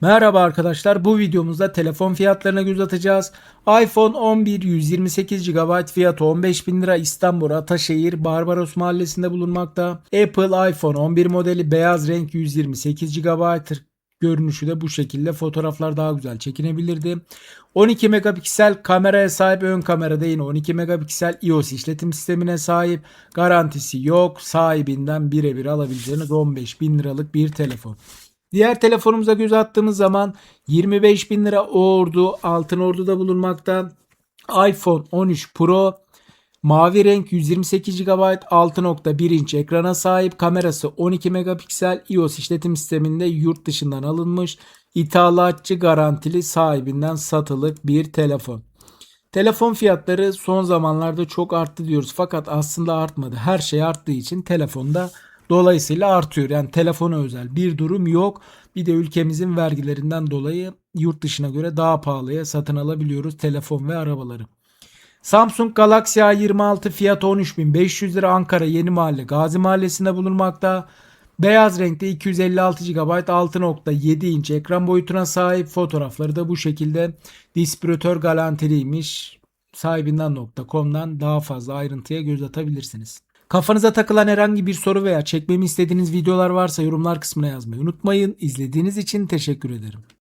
Merhaba arkadaşlar bu videomuzda telefon fiyatlarına göz atacağız. iPhone 11 128 GB fiyatı 15.000 lira İstanbul Ataşehir Barbaros mahallesinde bulunmakta. Apple iPhone 11 modeli beyaz renk 128 GB görünüşü de bu şekilde fotoğraflar daha güzel çekinebilirdi. 12 megapiksel kameraya sahip ön kamerada yine 12 megapiksel iOS işletim sistemine sahip garantisi yok sahibinden birebir alabileceğiniz 15 bin liralık bir telefon. Diğer telefonumuza göz attığımız zaman 25 bin lira Ordu, Altın Ordu'da bulunmakta. iPhone 13 Pro mavi renk 128 GB 6.1 inç ekrana sahip kamerası 12 megapiksel iOS işletim sisteminde yurt dışından alınmış ithalatçı garantili sahibinden satılık bir telefon. Telefon fiyatları son zamanlarda çok arttı diyoruz fakat aslında artmadı. Her şey arttığı için telefonda dolayısıyla artıyor. Yani telefona özel bir durum yok. Bir de ülkemizin vergilerinden dolayı yurt dışına göre daha pahalıya satın alabiliyoruz telefon ve arabaları. Samsung Galaxy A26 fiyatı 13.500 lira Ankara Yeni Mahalle Gazi Mahallesi'nde bulunmakta. Beyaz renkte 256 GB 6.7 inç ekran boyutuna sahip fotoğrafları da bu şekilde distribütör garantiliymiş. Sahibinden.com'dan daha fazla ayrıntıya göz atabilirsiniz. Kafanıza takılan herhangi bir soru veya çekmemi istediğiniz videolar varsa yorumlar kısmına yazmayı unutmayın. İzlediğiniz için teşekkür ederim.